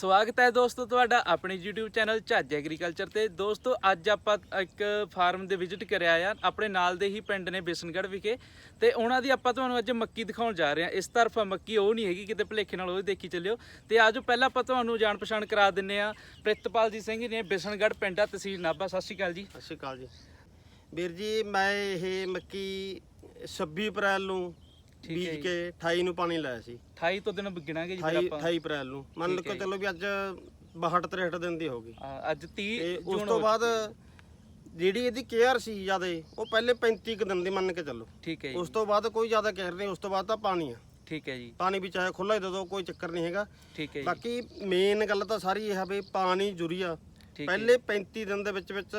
ਸਵਾਗਤ ਹੈ ਦੋਸਤੋ ਤੁਹਾਡਾ ਆਪਣੇ YouTube ਚੈਨਲ ਝੱਜ ਐਗਰੀਕਲਚਰ ਤੇ। ਦੋਸਤੋ, ਅੱਜ ਆਪਾਂ ਇੱਕ ਫਾਰਮ ਦੇ ਵਿਜ਼ਿਟ ਕਰਿਆ ਆ, ਆਪਣੇ ਨਾਲ ਦੇ ਹੀ ਪਿੰਡ ਨੇ ਬਿਸਨਗੜ੍ਹ ਵਿਖੇ। ਤੇ ਉਹਨਾਂ ਦੀ ਆਪਾਂ ਤੁਹਾਨੂੰ ਅੱਜ ਮੱਕੀ ਦਿਖਾਉਣ ਜਾ ਰਹੇ ਹਾਂ। ਇਸ ਤਰਫ ਮੱਕੀ ਉਹ ਨਹੀਂ ਹੈਗੀ, ਕਿਤੇ ਭਲੇਖੇ ਨਾਲ ਉਹ ਦੇਖੀ ਚੱਲਿਓ। ਤੇ ਆਜੋ ਪਹਿਲਾਂ ਆਪਾਂ ਤੁਹਾਨੂੰ ਜਾਣ ਪਛਾਣ ਕਰਾ ਦਿੰਨੇ ਆ ਪ੍ਰਿਤਪਾਲ ਜੀ ਸਿੰਘ ਨੇ ਬਿਸਨਗੜ੍ਹ ਪਿੰਡ ਆ, ਤਹਿਸੀਲ ਨਾਭਾ। ਸਤਿ ਸ਼੍ਰੀ ਅਕਾਲ ਜੀ। ਸਤਿ ਸ਼੍ਰੀ ਅਕਾਲ ਜੀ। ਵੀਰ ਜੀ, ਮੈਂ ਇਹ ਮੱਕੀ 26 ਅਪ੍ਰੈਲ ਨੂੰ ਠੀਕ ਹੈ ਬੀਜ ਜੀ। ਕੇ 28 ਨੂੰ ਪਾਣੀ ਲਾਇਆ ਸੀ। 28 ਤੋਂ ਦਿਨ ਗਿਣਾਂਗੇ ਜੀ 28 ਫਿਰ ਆਪਾਂ। 28 ਅਪ੍ਰੈਲ ਨੂੰ। ਮੰਨ ਠੀਕ ਹੈ ਕੇ ਚੱਲੋ ਵੀ ਅੱਜ 62 63 ਦਿਨ ਦੀ ਹੋ ਗਈ। ਅੱਜ 30 ਤੇ ਉਸ ਜੂਨ ਤੋਂ ਹੋ- ਬਾਅਦ ਜਿਹੜੀ ਇਹਦੀ ਕੇਅਰ ਸੀ ਜਿਆਦੇ ਉਹ ਪਹਿਲੇ 35 ਕੁ ਦਿਨ ਦੀ ਮੰਨ ਕੇ ਚੱਲੋ। ਠੀਕ ਹੈ ਜੀ। ਉਸ ਤੋਂ ਬਾਅਦ ਕੋਈ ਜ਼ਿਆਦਾ ਕੇਅਰ ਨਹੀਂ ਉਸ ਤੋਂ ਬਾਅਦ ਤਾਂ ਪਾਣੀ ਆ। ਠੀਕ ਹੈ ਜੀ। ਪਾਣੀ ਵੀ ਚਾਹੇ ਖੁੱਲਾ ਹੀ ਦੇ ਦਿਓ ਕੋਈ ਚੱਕਰ ਨਹੀਂ ਹੈਗਾ। ਠੀਕ ਹੈ ਜੀ। ਬਾਕੀ ਮੇਨ ਗੱਲ ਤਾਂ ਸਾਰੀ ਇਹ ਆ ਵੀ ਪਾਣੀ ਜੁਰੀਆ ਠੀਕ ਹੈ ਪਹਿਲੇ 35 ਦਿਨ ਦੇ ਵਿੱਚ ਵਿੱਚ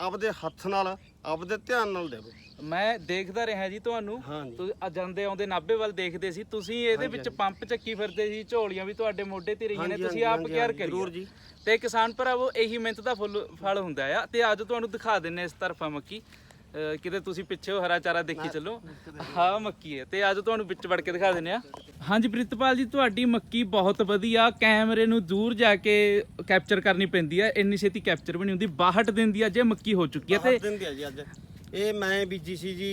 ਆਪਦੇ ਹੱਥ ਨਾਲ ਆਪਦੇ ਧਿਆਨ ਨਾਲ ਦੇਵੋ ਮੈਂ ਦੇਖਦਾ ਰਿਹਾ ਜੀ ਤੁਹਾਨੂੰ। ਹਾਂਜੀ। ਤੁਸੀਂ ਆ ਜਾਂਦੇ ਆਉਂਦੇ ਨਾਭੇ ਵੱਲ ਦੇਖਦੇ ਸੀ। ਤੁਸੀਂ ਇਹਦੇ ਵਿੱਚ ਪੰਪ ਚੱਕੀ ਫਿਰਦੇ ਸੀ ਝੋਲੀਆਂ ਵੀ ਤੁਹਾਡੇ ਮੋਢੇ ਤੇ ਰਹੀਆਂ ਨੇ। ਹਾਂਜੀ, ਤੁਸੀਂ ਆਪ ਹਾਂਜੀ, ਕੇਅਰ ਹਾਂਜੀ, ਕਰੀ ਜ਼ਰੂਰ ਜੀ। ਤੇ ਕਿਸਾਨ ਭਰਾਵੋ ਇਹੀ ਮਿਹਨਤ ਦਾ ਫੁੱਲ ਫਲ ਹੁੰਦਾ ਆ। ਤੇ ਅੱਜ ਤੁਹਾਨੂੰ ਦਿਖਾ ਦਿੰਨੇ ਇਸ ਤਰਫਾ ਮੱਕੀ। ਅਹ ਕਿਤੇ ਤੁਸੀਂ ਪਿੱਛੇ ਹੋ ਹਰਾ ਚਾਰਾ ਦੇਖੀ ਚੱਲੋ। ਹਾਂ ਮੱਕੀ ਹੈ। ਤੇ ਅੱਜ ਤੁਹਾਨੂੰ ਵਿੱਚ ਵੜ ਕੇ ਦਿਖਾ ਦਿੰਨੇ ਆ ਹਾਂਜੀ ਪ੍ਰਿਤਪਾਲ ਜੀ ਤੁਹਾਡੀ ਮੱਕੀ ਬਹੁਤ ਵਧੀਆ। ਕੈਮਰੇ ਨੂੰ ਦੂਰ ਜਾ ਕੇ ਕੈਪਚਰ ਕਰਨੀ ਪੈਂਦੀ ਹੈ। ਇੰਨੀ ਛੇਤੀ ਕੈਪਚਰ ਵੀ ਨਹੀਂ ਹੁੰਦੀ। 62 ਦਿਨ ਦੀ ਅਜੇ ਮੱਕੀ ਹੋ ਚੁੱਕੀ ਹੈ। ਤੇ ਬਾਹਰ ਦਿਨ ਦੀ ਆ ਜੀ ਅੱਜ। ਇਹ ਮੈਂ ਬੀਜੀ ਸੀ ਜੀ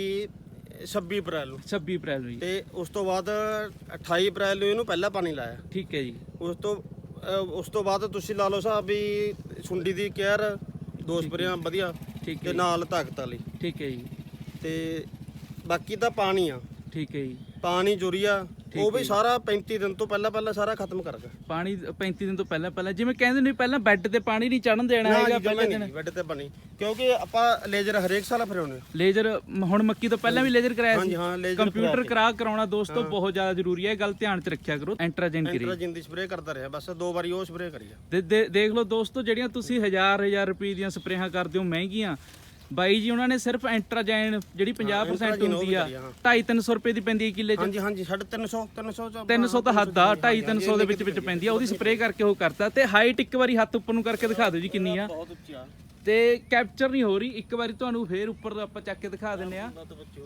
26 ਅਪ੍ਰੈਲ ਨੂੰ। 26 ਅਪ੍ਰੈਲ ਨੂੰ ਜੀ। ਤੇ ਉਸ ਤੋਂ ਬਾਅਦ 28 ਅਪ੍ਰੈਲ ਨੂੰ ਇਹਨੂੰ ਪਹਿਲਾਂ ਪਾਣੀ ਲਾਇਆ। ਠੀਕ ਹੈ ਜੀ। ਉਸ ਤੋਂ ਅਹ ਉਸ ਤੋਂ ਬਾਅਦ ਤੁਸੀਂ ਲਾ ਲਓ ਸਾਹਿਬ ਵੀ ਸੁੰਡੀ ਦੀ ਕੇਅਰ ਦੋ ਸਪਰੇਆਂ ਵਧੀਆ। ਠੀਕ ਤੇ ਹੈ ਜੀ, ਨਾਲ ਤਾਕਤ ਵਾਲੀ। ਠੀਕ ਹੈ ਜੀ। ਤੇ ਬਾਕੀ ਤਾਂ ਪਾਣੀ ਆ। ਠੀਕ ਹੈ ਜੀ। ਪਾਣੀ ਜੁਰੀਆ ਉਹ ਵੀ ਸਾਰਾ 35 ਦਿਨ ਤੋਂ ਪਹਿਲਾਂ ਪਹਿਲਾਂ ਸਾਰਾ ਖਤਮ ਕਰ ਗਿਆ ਪਾਣੀ 35 ਦਿਨ ਤੋਂ ਪਹਿਲਾਂ ਪਹਿਲਾਂ। ਜਿਵੇਂ ਕਹਿੰਦੇ ਨੇ ਪਹਿਲਾਂ ਬੈੱਡ ਤੇ ਪਾਣੀ ਨਹੀਂ ਚੜਨ ਦੇਣਾ ਹੈਗਾ ਪਹਿਲਾਂ ਦਿਨ ਵੱਡੇ ਤੇ ਬਣੀ ਕਿਉਂਕਿ ਆਪਾਂ ਲੇਜ਼ਰ ਹਰੇਕ ਸਾਲ ਫਰਾਉਣੇ ਲੇਜ਼ਰ ਹੁਣ ਮੱਕੀ ਤੋਂ ਪਹਿਲਾਂ ਵੀ ਲੇਜ਼ਰ ਕਰਾਇਆ ਸੀ। ਹਾਂ ਲੇਜ਼ਰ ਕੰਪਿਊਟਰ ਕਰਾ ਕਰਾਉਣਾ ਦੋਸਤੋ ਬਹੁਤ ਜ਼ਿਆਦਾ ਜ਼ਰੂਰੀ ਹੈ। ਇਹ ਗੱਲ ਧਿਆਨ 'ਚ ਰੱਖਿਆ ਕਰੋ ਐਂਟਰਾਜੈਨ ਕਰੀ ਐਂਟਰਾਜਿਨ ਦੀ ਸਪਰੇਅ ਕਰਦਾ ਰਿਹਾ ਬਸ ਦੋ ਵਾਰੀ ਉਹ ਸਪਰੇਅ ਕਰੀ ਦੇਖ ਲਓ ਦੋਸਤੋ ਜਿਹੜੀਆਂ ਤੁਸੀਂ ਹਜ਼ਾਰ ਹਜ਼ਾਰ ਰੁਪਏ ਦੀਆਂ ਸਪਰੇਹਾਂ ਕਰਦੇ ਹੋ ਮਹਿੰਗੀਆਂ ਬਾਈ ਜੀ ਉਹਨਾਂ ਨੇ ਸਿਰਫ ਐਂਟਰਾਜੈਨ ਜਿਹੜੀ 50% ਐਂਟਰਾਜੈਨ ਉਹ ਵੀ ਹੁੰਦੀ ਆ ਕਰੀ ਆ, ਹਾਂ। 2.5 300 ਰੁਪਏ ਦੀ ਪੈਂਦੀ ਹੈ ਕਿੱਲੇ 'ਚ। ਹਾਂਜੀ ਹਾਂਜੀ 350 300 ਚ 300 ਤਾਂ ਹੱਦ ਆ 2.5 300 ਦੇ ਵਿੱਚ ਵਿੱਚ ਪੈਂਦੀ ਆ। ਉਹਦੀ ਸਪਰੇਅ ਕਰਕੇ ਉਹ ਕਰਤਾ। ਤੇ ਹਾਈਟ ਇੱਕ ਵਾਰੀ ਹੱਥ ਉੱਪਰ ਨੂੰ ਕਰਕੇ ਦਿਖਾ ਦਿਓ ਜੀ ਕਿੰਨੀ ਆ। ਬਹੁਤ ਉੱਚੀ ਆ। ਤੇ ਕੈਪਚਰ ਨਹੀਂ ਹੋ ਰਹੀ। ਇੱਕ ਵਾਰੀ ਤੁਹਾਨੂੰ ਫੇਰ ਉੱਪਰ ਆਪਾਂ ਚੱਕ ਕੇ ਦਿਖਾ ਦਿੰਨੇ ਆ। ਬੱਚੇ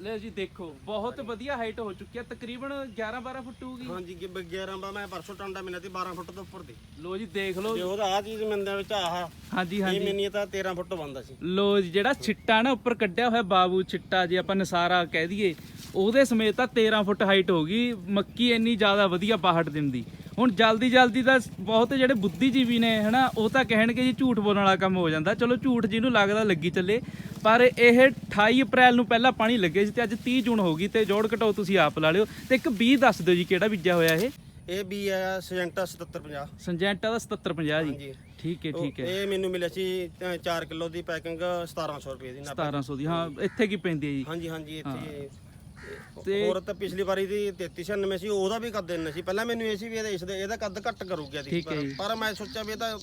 ਲੈ ਜੀ ਦੇਖੋ ਬਹੁਤ ਵਧੀਆ ਹਾਈਟ ਹੋ ਚੁੱਕੀ ਹੈ ਤਕਰੀਬਨ 11 12 ਫੁੱਟ ਹੋਊਗੀ। ਹਾਂਜੀ ਕਿ 11 ਬਾ ਮੈਂ ਪਰਸੋਂ ਟਾਂਡਾ ਮਿਲਿਆ ਤੇ 12 ਫੁੱਟ ਤੋਂ ਉੱਪਰ ਦੀ। ਲੋ ਜੀ ਦੇਖ ਲਓ। ਤੇ ਉਹਦਾ ਆ ਚੀਜ਼ ਮਿਲਦਾ ਵਿੱਚ ਆਹ ਹਾਂਜੀ ਇਹ ਹਾਂਜੀ। ਮੈਨੀ ਤਾਂ 13 ਫੁੱਟ ਬੰਦਾ ਸੀ। ਲੋ ਜੀ ਜਿਹੜਾ ਛਿੱਟਾ ਨਾ ਉੱਪਰ ਕੱਢਿਆ ਹੋਇਆ ਬਾਬੂ ਛਿੱਟਾ ਜੇ ਆਪਾਂ ਨਸਾਰਾ ਕਹਿ ਦਈਏ ਉਹਦੇ ਸਮੇਤ ਤਾਂ 13 ਫੁੱਟ ਹਾਈਟ ਹੋ ਗਈ ਮੱਕੀ ਇੰਨੀ ਜ਼ਿਆਦਾ ਵਧੀਆ 62 ਦਿਨ ਦੀ ਹੁਣ ਜਲਦੀ ਜਲਦੀ ਤਾਂ ਬਹੁਤ ਜਿਹੜੇ ਬੁੱਧੀਜੀਵੀ ਨੇ ਹਨਾ ਉਹ ਤਾਂ ਕਹਿਣਗੇ ਜੀ ਝੂਠ ਬੋਲਣ ਵਾਲਾ ਕੰਮ ਹੋ ਜਾਂਦਾ। ਚਲੋ ਝੂਠ ਜਿਹਨੂੰ ਲੱਗਦਾ ਲੱਗੀ ਚੱਲੇ ਪਰ ਇਹ 28 ਅਪ੍ਰੈਲ ਨੂੰ ਪਹਿਲਾਂ ਪਾਣੀ ਲੱਗੇ ਸੀ ਤੇ ਅੱਜ 30 ਜੂਨ ਹੋ ਗਈ ਤੇ ਜੋੜ ਘਟਾਓ ਤੁਸੀਂ ਆਪ ਲਾ ਲਿਓ। ਤੇ ਇੱਕ 20 ਦੱਸ ਦਿਓ ਜੀ ਕਿਹੜਾ ਬੀਜਿਆ ਹੋਇਆ ਇਹ? ਇਹ ਵੀ ਹੈ ਸਜੈਂਟਾ 7750 ਸੰਜੈਂਟਾ ਦਾ 7750 ਜੀ। ਠੀਕ ਹੈ ਠੀਕ ਹੈ। ਇਹ ਮੈਨੂੰ ਮਿਲਿਆ ਸੀ 4 ਕਿਲੋ ਦੀ ਪੈਕਿੰਗ 1700 ਰੁਪਏ ਦੀ ਨਾ 1700 ਦੀ ਹਾਂ ਇੱਥੇ ਕੀ ਪੈਂਦੀ ਹੈ ਜੀ? ਹਾਂਜੀ ਹਾਂਜੀ ਇੱਥੇ ਤੇ- ਹੋਰ ਤਾਂ ਪਿਛਲੀ ਵਾਰੀ ਦੀ 3396 ਸੀ ਉਹਦਾ ਵੀ ਕੱਦ ਇੰਨਾ ਸੀ। ਪਹਿਲਾਂ ਮੈਨੂੰ ਇਹ ਸੀ ਵੀ ਇਹਦਾ ਇਸ ਦੇ ਇਹਦਾ ਕੱਦ ਘੱਟ ਕਰੂਗੀ ਇਹਦੀ। ਠੀਕ ਹੈ ਜੀ। ਪਰ ਮੈਂ ਸੋਚਿਆ ਵੀ ਇਹ ਤਾਂ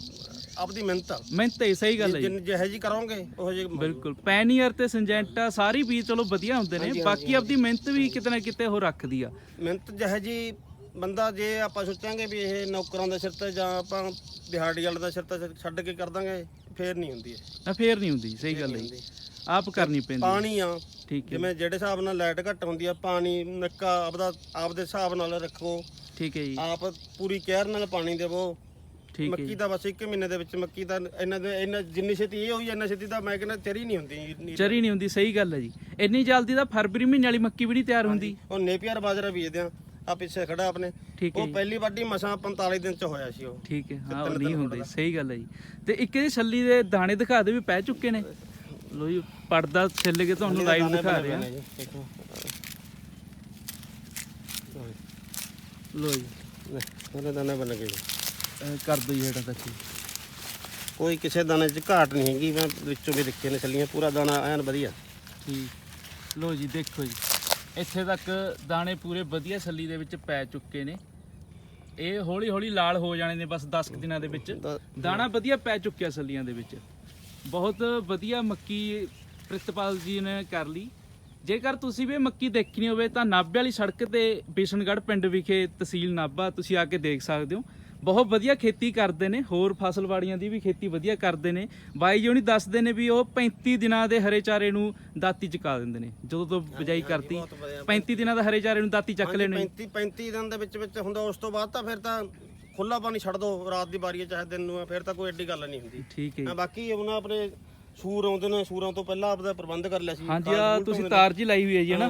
ਆਪਦੀ ਮਿਹਨਤ ਆ। ਮਿਹਨਤ ਹੀ ਸਹੀ ਗੱਲ ਹੈ ਜੀ ਜਿੰਨ ਜਿਹੇ ਜੀ ਕਰੋਗੇ ਉਹ ਜਿਹੇ ਬਿਲਕੁਲ। ਪੈਨੀਅਰ ਤੇ ਸਿੰਜੈਂਟਾ ਸਾਰੀ ਬੀਜ ਚਲੋ ਵਧੀਆ ਹੁੰਦੇ ਨੇ ਬਾਕੀ ਆਪਦੀ ਮਿਹਨਤ ਵੀ ਕਿਤੇ ਨਾ ਕਿਤੇ ਉਹ ਰੱਖਦੀ ਆ। ਮਿਹਨਤ ਜਿਹੇ ਜੀ ਬੰਦਾ ਜੇ ਆਪਾਂ ਸੋਚਾਂਗੇ ਵੀ ਇਹ ਨੌਕਰਾਂ ਦੇ ਸਿਰ ਤੇ ਜਾਂ ਆਪਾਂ ਦਿਹਾੜੀ ਵਾਲੇ ਦਾ ਸਿਰ ਤੇ ਛੱਡ ਕੇ ਕਰ ਦਾਂਗੇ ਫੇਰ ਨਹੀਂ ਹੁੰਦੀ ਇਹ। ਨਾ ਫੇਰ ਨਹੀਂ ਹੁੰਦੀ ਸਹੀ ਗੱਲ ਹੈ ਜੀ। ਆਪ ਕਰਨੀ ਪੈਂਦੀ ਪਾਣੀ ਆ। ਠੀਕ ਹੈ। ਜਿਵੇਂ ਜਿਹੜੇ ਹਿਸਾਬ ਨਾਲ ਲਾਈਟ ਘੱਟ ਹੁੰਦੀ ਆ ਪਾਣੀ ਨੱਕਾ ਆਪਦਾ ਆਪਦੇ ਹਿਸਾਬ ਨਾਲ ਰੱਖੋ। ਠੀਕ ਹੈ ਜੀ। ਆਪ ਪੂਰੀ ਕੇਅਰ ਨਾਲ ਪਾਣੀ ਦੇਵੋ। ਠੀਕ ਹੈ ਮੱਕੀ ਦਾ ਬਸ 1 ਮਹੀਨੇ ਦੇ ਵਿੱਚ ਮੱਕੀ ਦਾ ਇਹਨਾਂ ਦੇ ਇਹਨਾਂ ਜਿੰਨੀ ਛੇਤੀ ਇਹ ਹੋਈ ਇੰਨਾ ਛੇਤੀ ਤਾਂ ਮੈਂ ਕਹਿੰਦਾ ਚਰੀ ਨਹੀਂ ਹੁੰਦੀ। ਇੰਨੀ। ਚਰੀ ਨਹੀਂ ਹੁੰਦੀ ਸਹੀ ਗੱਲ ਹੈ ਜੀ। ਇੰਨੀ ਜਲਦੀ ਤਾਂ ਫਰਵਰੀ ਮਹੀਨੇ ਵਾਲੀ ਮੱਕੀ ਵੀ ਨਹੀਂ ਤਿਆਰ ਹੁੰਦੀ। ਉਹ ਨੇਪੀਆਰ ਬਾਜਰਾ ਬੀਜਦੇ ਆ। ਆ ਪਿੱਛੇ ਖੜਾ ਆਪਣੇ। ਠੀਕ ਹੈ ਉਹ ਜੀ। ਪਹਿਲੀ ਵਾਢੀ ਮਸਾਂ 45 ਦਿਨ ਚ ਹੋਇਆ ਸੀ ਉਹ। ਠੀਕ ਹੈ। ਹਾਂ ਉਹ ਨਹੀਂ ਹੁੰਦੀ ਸਹੀ ਗੱਲ ਹੈ ਜੀ। ਤੇ ਇੱਕ ਇਹ ਛੱਲੀ ਦੇ ਦਾਣੇ ਦਿਖਾ ਦੇ ਵੀ ਪੈ ਚੁੱਕੇ ਨੇ। ਲੋ ਜੀ ਪੜਦਾ ਛਿੱਲ ਕੇ ਤੁਹਾਨੂੰ ਲਾਈਵ ਦਿਖਾ ਰਿਹਾ ਲੋ ਜੀ। ਉਹਦੇ ਦਾਣੇ ਬਣ ਅਹ ਕਰ ਦੋ ਜੀ ਤੱਕ। ਕੋਈ ਕਿਸੇ ਦਾਣੇ 'ਚ ਘਾਟ ਨਹੀਂ ਹੈਗੀ ਮੈਂ ਵਿੱਚੋਂ ਵੀ ਦੇਖੇ ਨੇ ਛੱਲੀਆਂ ਪੂਰਾ ਦਾਣਾ ਐਨ ਵਧੀਆ। ਠੀਕ। ਲੋ ਜੀ ਦੇਖੋ ਜੀ। ਇੱਥੇ ਤੱਕ ਦਾਣੇ ਪੂਰੇ ਵਧੀਆ ਛੱਲੀ ਦੇ ਵਿੱਚ ਪੈ ਚੁੱਕੇ ਨੇ। ਇਹ ਹੌਲੀ ਹੌਲੀ ਲਾਲ ਹੋ ਜਾਣੇ ਨੇ ਬਸ 10 ਕੁ ਦਿਨਾਂ ਦੇ ਵਿੱਚ। ਦਾਣਾ ਵਧੀਆ ਪੈ ਚੁੱਕਿਆ ਛੱਲੀਆਂ ਦੇ ਵਿੱਚ। ਬਹੁਤ ਵਧੀਆ ਮੱਕੀ ਪ੍ਰਿਤਪਾਲ ਜੀ ਨੇ ਕਰ ਲਈ। ਜੇਕਰ ਤੁਸੀਂ ਵੀ ਮੱਕੀ ਦੇਖਣੀ ਹੋਵੇ ਤਾਂ ਨਾਭੇ ਵਾਲੀ ਸੜਕ ਤੇ ਬਿਸ਼ਨਗੜ੍ਹ ਪਿੰਡ ਵਿਖੇ ਤਹਿਸੀਲ ਨਾਭਾ ਤੁਸੀਂ ਆ ਕੇ ਦੇਖ ਸਕਦੇ ਹੋ। ਬਹੁਤ ਵਧੀਆ ਖੇਤੀ ਕਰਦੇ ਨੇ ਹੋਰ ਫਸਲਵਾੜੀਆਂ ਦੀ ਵੀ ਖੇਤੀ ਵਧੀਆ ਕਰਦੇ ਨੇ। ਬਾਈ ਜੀ ਹੁਣੀ ਦੱਸਦੇ ਨੇ ਵੀ ਉਹ 35 ਦਿਨਾਂ ਦੇ ਹਰੇ ਚਾਰੇ ਨੂੰ ਦਾਤੀ ਚੁਕਾ ਦਿੰਦੇ ਨੇ। ਜਦੋਂ ਤੋਂ ਬਿਜਾਈ ਕਰਤੀ ਬਹੁਤ ਵਧੀਆ 35 ਦਿਨਾਂ ਦਾ ਹਰੇ ਚਾਰੇ ਨੂੰ ਦਾਤੀ ਚੱਕ ਲੈਣੇ 35 35 ਦਿਨ ਦੇ ਵਿੱਚ ਵਿੱਚ ਹੁੰਦਾ ਉਸ ਤੋਂ ਬਾਅਦ ਤਾਂ ਫਿਰ ਤਾਂ ਖੁੱਲਾ ਪਾਣੀ ਛੱਡ ਦੋ ਰਾਤ ਦੀ ਵਾਰੀ ਹੈ ਚਾਹੇ ਦਿਨ ਨੂੰ ਹੈ ਫਿਰ ਤਾਂ ਕੋਈ ਐਡੀ ਗੱਲ ਨਹੀਂ ਹੁੰਦੀ। ਠੀਕ ਹੈ ਜੀ। ਬਾਕੀ ਉਹਨਾਂ ਆਪਣੇ ਸੂਰ ਆਉਂਦੇ ਨੇ ਸੂਰਾਂ ਤੋਂ ਪਹਿਲਾਂ ਆਪਦਾ ਪ੍ਰਬੰਧ ਕਰ ਲਿਆ ਸੀ। ਹਾਂਜੀ ਆ ਤੁਸੀਂ ਤਾਰ ਜੀ ਲਾਈ ਹੋਈ ਹੈ ਜੀ ਹਨਾ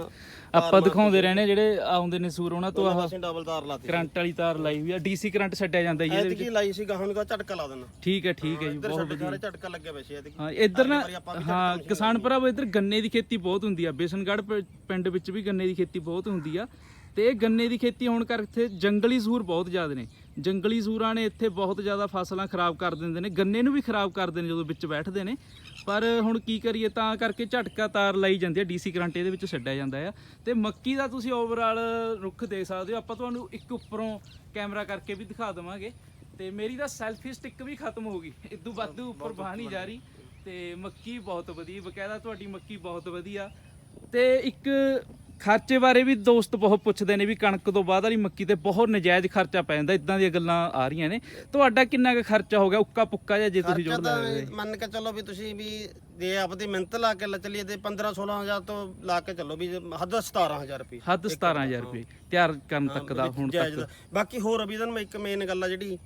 ਆਪਾਂ ਦਿਖਾਉਂਦੇ ਰਹਿਣੇ ਜਿਹੜੇ ਆਉਂਦੇ ਨੇ ਸੂਰ ਉਹਨਾਂ ਤੋਂ ਆਹ ਅਸੀਂ ਡਬਲ ਤਾਰ ਲਾਤੀ ਕਰੰਟ ਵਾਲੀ ਤਾਰ ਲਾਈ ਹੋਈ ਆ ਡੀਸੀ ਕਰੰਟ ਛੱਡਿਆ ਜਾਂਦਾ ਜੀ ਇਹਦੇ ਵਿੱਚ। ਐਤਕੀ ਲਾਈ ਸੀ ਗਾਹਾਂ ਨੂੰ ਤਾਂ ਝਟਕਾ ਲਾ ਦੇਣਾ। ਠੀਕ ਹੈ ਠੀਕ ਹੈ ਜੀ ਇੱਧਰ ਬਹੁਤ ਛੱਡ ਸਾਰੇ ਝਟਕਾ ਲੱਗਿਆ ਵੈਸੇ ਐਤਕੀ। ਹਾਂ ਇੱਧਰ ਨਾ ਹਾਂ ਕਿਸਾਨ ਭਰਾਵੋ ਇੱਧਰ ਗੰਨੇ ਦੀ ਖੇਤੀ ਬਹੁਤ ਹੁੰਦੀ ਆ ਬੇਸਨਗੜ੍ਹ ਪ- ਪਿੰਡ ਵਿੱਚ ਵੀ ਗੰਨੇ ਦੀ ਖੇਤੀ ਬਹੁਤ ਹੁੰਦੀ ਆ। ਤੇ ਗੰਨੇ ਦੀ ਖੇਤੀ ਹੋਣ ਕਰਕੇ ਇੱਥੇ ਜੰਗਲੀ ਸੂਰ ਬਹੁਤ ਜ਼ਿਆਦਾ ਨੇ। ਜੰਗਲੀ ਸੂਰਾਂ ਨੇ ਇੱਥੇ ਬਹੁਤ ਜ਼ਿਆਦਾ ਫਸਲਾਂ ਖਰਾਬ ਕਰ ਦਿੰਦੇ ਨੇ। ਗੰਨੇ ਨੂੰ ਵੀ ਖਰਾਬ ਕਰਦੇ ਨੇ ਜਦੋਂ ਵਿੱਚ ਬੈਠਦੇ ਨੇ। ਪਰ ਹੁਣ ਕੀ ਕਰੀਏ ਤਾਂ ਕਰਕੇ ਝਟਕਾ ਤਾਰ ਲਾਈ ਜਾਂਦੀ ਹੈ। ਡੀਸੀ ਕਰੰਟ ਇਹਦੇ ਵਿੱਚ ਛੱਡਿਆ ਜਾਂਦਾ ਆ। ਤੇ ਮੱਕੀ ਦਾ ਤੁਸੀਂ ਓਵਰਆਲ ਰੁੱਖ ਦੇਖ ਸਕਦੇ ਹੋ। ਆਪਾਂ ਤੁਹਾਨੂੰ ਇੱਕ ਉੱਪਰੋਂ ਕੈਮਰਾ ਕਰਕੇ ਵੀ ਦਿਖਾ ਦਵਾਂਗੇ। ਤੇ ਮੇਰੀ ਤਾਂ ਸੈਲਫੀ ਸਟਿੱਕ ਵੀ ਖਤਮ ਹੋ ਗਈ। ਇਦੋਂ ਵੱਧ ਉੱਪਰ ਬਾਹ ਨਹੀਂ ਜਾ ਰਹੀ। ਤੇ ਮੱਕੀ ਬਹੁਤ ਵਧੀਆ। ਬਕਾਇਦਾ ਤੁਹਾਡੀ ਮੱਕੀ ਬਹੁਤ ਵਧੀਆ। ਤੇ ਇੱਕ ਖਰਚੇ ਬਾਰੇ ਵੀ ਦੋਸਤ ਬਹੁਤ ਪੁੱਛਦੇ ਨੇ ਵੀ ਕਣਕ ਤੋਂ ਬਾਅਦ ਵਾਲੀ ਮੱਕੀ ਤੇ ਬਹੁਤ ਨਜਾਇਜ਼ ਖਰਚਾ ਪੈ ਜਾਂਦਾ ਇਦਾਂ ਦੀਆਂ ਗੱਲਾਂ ਆ ਰਹੀਆਂ ਨੇ। ਤੁਹਾਡਾ ਕਿੰਨਾ ਕੁ ਖਰਚਾ ਹੋ ਗਿਆ? ਉੱਕਾ ਪੁੱਕਾ ਜੇ ਤੁਸੀਂ ਖਰਚਾ ਤਾਂ ਮੰਨ ਕੇ ਚੱਲੋ ਵੀ ਤੁਸੀਂ ਵੀ ਜੇ ਆਪਦੀ ਮਿਹਨਤ ਲਾ ਕੇ ਲ ਚੱਲੀਏ ਤੇ 15 16000 ਤੋਂ ਲਾ ਕੇ ਚੱਲੋ ਵੀ ਹੱਦ 17000 ਰੁਪਏ। ਹੱਦ 17000 ਰੁਪਏ ਤਿਆਰ ਕਰਨ ਤੱਕ ਦਾ ਹੁਣ ਤੱਕ। ਦਾ। ਬਾਕੀ ਹੋਰ ਅਭਿਦਨ ਮੈਂ ਇੱਕ ਮੇਨ ਗੱਲ ਆ ਜਿਹੜੀ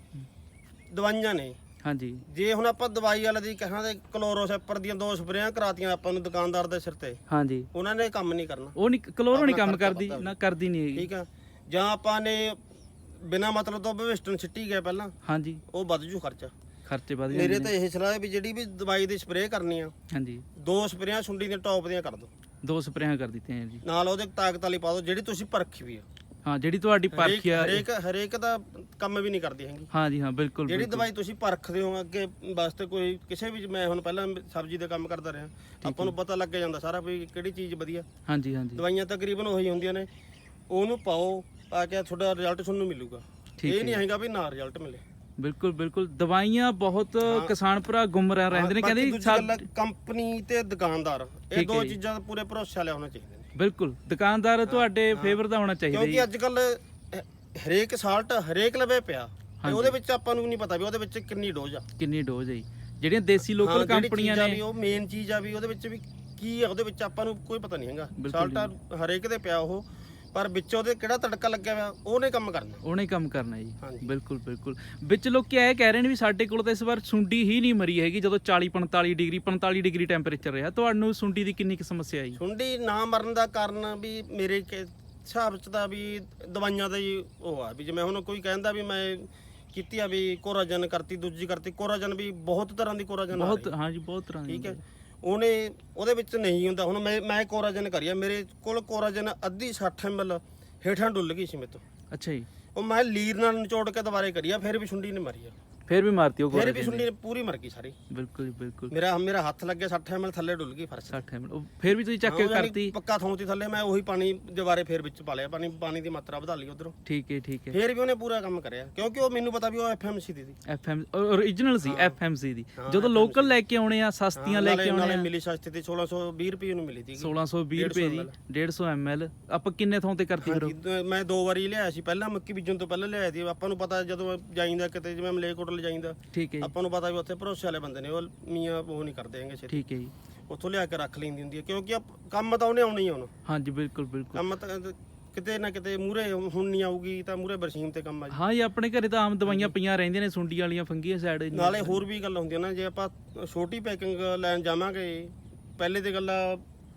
ਦਵਾਈਆਂ ਨੇ। ਹਾਂਜੀ। ਜੇ ਹੁਣ ਆਪਾਂ ਦਵਾਈ ਵਾਲੇ ਦੀ ਕਹਾਂ ਤੇ ਕਲੋਰੋਸੈਪਰ ਦੀਆਂ ਦੋ ਸਪਰੇਆਂ ਕਰਾਤੀਆਂ ਆਪਾਂ ਨੂੰ ਦੁਕਾਨਦਾਰ ਦੇ ਸਿਰ ਤੇ ਹਾਂਜੀ। ਉਹਨਾਂ ਨੇ ਕੰਮ ਨਹੀਂ ਕਰਨਾ। ਉਹ ਨਹੀਂ ਕਲੋਰੋ ਨਹੀਂ ਕੰਮ ਕਰਦੀ ਨਾ ਕਰਦੀ ਨਹੀਂ ਹੈਗੀ। ਠੀਕ ਆ। ਜਾਂ ਆਪਾਂ ਨੇ ਬਿਨਾ ਮਤਲਬ ਤੋਂ ਭਵਿਸ਼ਟਨ ਸਿੱਟੀ ਗਏ ਪਹਿਲਾਂ ਹਾਂਜੀ। ਉਹ ਵੱਧ ਜੂ ਖਰਚਾ। ਖਰਚੇ ਵਧ ਮੇਰੇ ਜਾਂਦੇ ਤਾਂ ਇਹ ਸਲਾਹ ਹੈ ਵੀ ਜਿਹੜੀ ਵੀ ਦਵਾਈ ਦੀ ਸਪਰੇਅ ਕਰਨੀ ਆ ਹਾਂਜੀ। ਦੋ ਸਪਰੇਆਂ ਸੁੰਡੀ ਦੇ ਟੌਪ ਦੀਆਂ ਕਰ ਦਿਓ। ਦੋ ਸਪਰੇਆਂ ਕਰ ਦਿੱਤੀਆਂ ਜੀ। ਨਾਲ ਉਹਦੇ ਤਾਕਤ ਵਾਲੀ ਪਾ ਦਿਓ ਜਿਹੜੀ ਤੁਸੀਂ ਪਰਖੀ ਵੀ ਆ। ਹਾਂ ਜਿਹੜੀ ਤੁਹਾਡੀ ਹਰੇਕ ਪਰਖਿਆ ਹਰੇਕ ਹਰੇਕ ਦਾ ਕੰਮ ਵੀ ਨਹੀਂ ਕਰਦੀ ਹੈਗੀ। ਹਾਂਜੀ ਹਾਂ ਬਿਲਕੁਲ ਜਿਹੜੀ। ਦਵਾਈ ਤੁਸੀਂ ਪਰਖਦੇ ਹੋ ਅੱਗੇ ਵਾਸਤੇ ਕੋਈ ਕਿਸੇ ਵੀ ਮੈਂ ਹੁਣ ਪਹਿਲਾਂ ਸਬਜ਼ੀ ਦਾ ਕੰਮ ਕਰਦਾ ਰਿਹਾ। ਆਪਾਂ ਨੂੰ ਪਤਾ ਲੱਗ ਜਾਂਦਾ ਸਾਰਾ ਵੀ ਕਿਹੜੀ ਚੀਜ਼ ਵਧੀਆ। ਹਾਂਜੀ ਹਾਂਜੀ ਦਵਾਈਆਂ ਤਕਰੀਬਨ ਉਹੀ ਹੁੰਦੀਆਂ ਨੇ। ਉਹਨੂੰ ਪਾਓ ਪਾ ਕੇ ਤੁਹਾਡਾ ਰਿਜ਼ਲਟ ਤੁਹਾਨੂੰ ਮਿਲੂਗਾ। ਇਹ ਨਹੀਂ ਹੈਗਾ ਵੀ ਨਾ ਰਿਜ਼ਲਟ ਮਿਲੇ। ਬਿਲਕੁਲ ਬਿਲਕੁਲ। ਦਵਾਈਆਂ ਬਹੁਤ ਕਿਸਾਨ ਭਰਾ ਗੁੰਮਰਾਹ ਰਹਿੰਦੇ ਨੇ। ਕਹਿੰਦੇ ਆ, ਕੰਪਨੀ ਤੇ ਦੁਕਾਨਦਾਰ। ਇਹ ਦੋ ਹੈ ਜੀ। ਚੀਜ਼ਾਂ ਦਾ ਪੂਰੇ ਭਰੋਸੇ ਵਾਲੇ ਹੋਣੇ ਚਾਹੀਦੇ। ਬਿਲਕੁਲ। ਦੁਕਾਨਦਾਰ ਤੁਹਾਡੇ ਫੇਵਰ ਦਾ ਹੋਣਾ ਚਾਹੀਦਾ ਜੀ। ਕਿਉਂਕਿ ਅੱਜ ਕੱਲ ਹਰੇਕ ਸਾਲਟ ਹਰੇਕ ਲਵੇ ਪਿਆ। ਤੇ ਉਹਦੇ ਵਿੱਚ ਆਪਾਂ ਨੂੰ ਨਹੀਂ ਪਤਾ ਵੀ ਉਹਦੇ ਵਿੱਚ ਕਿੰਨੀ ਡੋਜ਼ ਆ। ਕਿੰਨੀ ਡੋਜ਼ ਹੈ ਜੀ। ਜਿਹੜੀਆਂ ਦੇਸੀ ਲੋਕਲ ਕੰਪਨੀਆਂ ਆ ਨੇ ਉਹ ਮੇਨ ਚੀਜ਼ ਆ ਵੀ ਉਹਦੇ ਵਿੱਚ ਵੀ ਕੀ ਆ ਉਹਦੇ ਵਿੱਚ ਆਪਾਂ ਨੂੰ ਕੋਈ ਪਤਾ ਨਹੀਂ ਹੈਗਾ। ਸਾਲਟ ਹਰੇਕ ਦੇ ਪਿਆ ਉਹ। ਪਰ ਵਿੱਚ ਉਹਦੇ ਕਿਹੜਾ ਤੜਕਾ ਲੱਗਿਆ ਹੋਇਆ ਉਹਨੇ ਕੰਮ ਕਰਨਾ। ਉਹਨੇ ਕੰਮ ਕਰਨਾ ਜੀ। ਬਿਲਕੁਲ ਬਿਲਕੁਲ। ਵਿੱਚ ਲੋਕੀ ਇਹ ਕਹਿ ਰਹੇ ਨੇ ਵੀ ਸਾਡੇ ਕੋਲ ਤਾਂ ਇਸ ਵਾਰ ਸੁੰਡੀ ਹੀ ਨਹੀਂ ਮਰੀ ਹੈਗੀ ਜਦੋਂ 40 45 ਡਿਗਰੀ 45 ਡਿਗਰੀ ਟੈਂਪਰੇਚਰ ਰਿਹਾ। ਤੁਹਾਨੂੰ ਸੁੰਡੀ ਦੀ ਕਿੰਨੀ ਕੁ ਸਮੱਸਿਆ ਆਈ? ਸੁੰਡੀ ਨਾ ਮਰਨ ਦਾ ਕਾਰਨ ਵੀ ਮੇਰੇ ਕੇ ਹਿਸਾਬ ਚ ਤਾਂ ਵੀ ਦਵਾਈਆਂ ਦਾ ਹੀ ਉਹ ਆ ਵੀ ਜਿਵੇਂ ਹੁਣ ਕੋਈ ਕਹਿੰਦਾ ਵੀ ਮੈਂ ਕੀਤੀ ਆ ਵੀ ਕੋਰਾਜਨ ਕਰਤੀ ਦੂਜੀ ਕਰਤੀ ਕੋਰਾਜਨ ਵੀ ਬਹੁਤ ਤਰ੍ਹਾਂ ਦੀ ਕੋਰਾਜਨ ਬਹੁਤ। ਹਾਂਜੀ ਬਹੁਤ ਤਰ੍ਹਾਂ ਦੀ ਠੀਕ ਹੈ। ਉਹਨੇ ਉਹਦੇ ਵਿੱਚ ਨਹੀਂ ਹੁੰਦਾ। ਹੁਣ ਮੈਂ ਮੈਂ ਕੋਰਾਜਨ ਕਰੀਆ ਮੇਰੇ ਕੋਲ ਕੋਰਾਜਨ ਅੱਧੀ 60 ml ਹੇਠਾਂ ਡੁੱਲ ਗਈ ਸੀ ਮੇਰੇ ਤੋਂ। ਅੱਛਾ ਜੀ। ਉਹ ਮੈਂ ਲੀਰ ਨਾਲ ਨਿਚੋੜ ਕੇ ਦੁਬਾਰੇ ਕਰੀਆ ਫਿਰ ਵੀ ਸੁੰਡੀ ਨਹੀਂ ਮਰੀ ਆ। ਫਿਰ ਵੀ ਮਾਰਤੀ ਉਹ ਫਿਰ ਵੀ ਸੁੰਡੀ ਨੇ ਪੂਰੀ ਮਰ ਗਈ ਸਾਰੀ। ਬਿਲਕੁਲ ਜੀ, ਬਿਲਕੁਲ। ਮੇਰਾ ਮੇਰਾ ਹੱਥ ਲੱਗਿਆ 60 ml ਥੱਲੇ ਡੁੱਲ ਗਈ ਫਰਸ਼ 60 ml ਉਹ ਫਿਰ ਵੀ ਤੁਸੀਂ ਚੱਕ ਕੇ ਕਰਤੀ। ਪੱਕਾ ਥਾਂ ਥੱਲੇ ਮੈਂ ਉਹੀ ਪਾਣੀ ਦੁਬਾਰੇ ਫਿਰ ਵਿੱਚ ਪਾ ਲਿਆ ਪਾਣੀ ਪਾਣੀ ਦੀ ਮਾਤਰਾ ਵਧਾ ਲਈ ਉਧਰੋਂ। ਠੀਕ ਹੈ ਠੀਕ ਹੈ। ਫਿਰ ਵੀ ਉਹਨੇ ਪੂਰਾ ਕੰਮ ਕਰਿਆ ਕਿਉਂਕਿ ਉਹ ਮੈਨੂੰ ਪਤਾ ਵੀ ਉਹ ਐਫਐਮਸੀ ਦੀ ਸੀ। ਐਫਐਮ origignal ਸੀ ਐਫਐਮਸੀ ਦੀ। ਜਦੋਂ ਲੋਕਲ ਲੈ ਕੇ ਆਉਣੇ ਆ ਸਸਤੀਆਂ ਲੈ ਕੇ ਆਉਣੇ ਨਾਲੇ ਆ। ਮਿਲੀ ਸਸਤੀ ਤੇ 1620 ਰੁਪਏ ਨੂੰ ਮਿਲੀ ਸੀ 1620 ਰੁਪਏ ਦੀ 150 ml ਆਪਾਂ ਕਿੰਨੇ ਥਾਂ ਤੇ ਕਰਤੀ ਫਿਰ ਉਹ? ਮੈਂ ਦੋ ਵਾਰੀ ਲਿਆਇਆ ਸੀ ਪਹਿਲਾਂ ਮੱਕੀ ਬੀਜਣ ਤੋਂ ਪਹਿਲਾਂ ਲਿਆਇਆ ਸੀ। ਆਪਾਂ ਨੂੰ ਪਤਾ ਜਦੋਂ ਜਾਈਂਦਾ ਕਿਤੇ ਜਿਵੇਂ ਲਿਜਾਈਂਦਾ ਠੀਕ ਹੈ ਜੀ। ਆਪਾਂ ਨੂੰ ਪਤਾ ਵੀ ਉੱਥੇ ਭਰੋਸੇ ਵਾਲੇ ਬੰਦੇ ਨੇ ਉਹ ਮੀਆਂ ਉਹ ਨਹੀਂ ਕਰਦੇ ਹੈਗੇ ਛੇਤੀ। ਠੀਕ ਹੈ ਜੀ। ਉੱਥੋਂ ਲਿਆ ਕੇ ਰੱਖ ਲੈਂਦੀ ਹੁੰਦੀ ਹੈ ਕਿਉਂਕਿ ਆਪ- ਕੰਮ ਤਾਂ ਉਹਨੇ ਆਉਣਾ ਹੀ ਆਉਣਾ। ਹਾਂਜੀ ਬਿਲਕੁਲ ਬਿਲਕੁਲ। ਕੰਮ ਤਾਂ ਕਿਤੇ ਨਾ ਕਿਤੇ ਮੂਰੇ ਹੁਣ ਨਹੀਂ ਆਊਗੀ ਤਾਂ ਮੂਰੇ ਬਰਸੀਮ ਤੇ ਕੰਮ ਆ ਜੀ। ਹਾਂ ਜੀ ਆਪਣੇ ਘਰੇ ਤਾਂ ਆਮ ਦਵਾਈਆਂ ਪਈਆਂ ਰਹਿੰਦੀਆਂ ਨੇ ਸੁੰਡੀ ਵਾਲੀਆਂ ਫੰਗੀਆਂ ਸਾਈਡ ਨਾਲੇ ਹੋਰ ਵੀ ਗੱਲ ਹੁੰਦੀਆਂ ਨਾ ਜੇ ਆਪਾਂ ਛੋਟੀ ਪੈਕਿੰਗ ਲੈਣ ਜਾਵਾਂਗੇ ਪਹਿਲੇ ਤੇ ਗੱਲ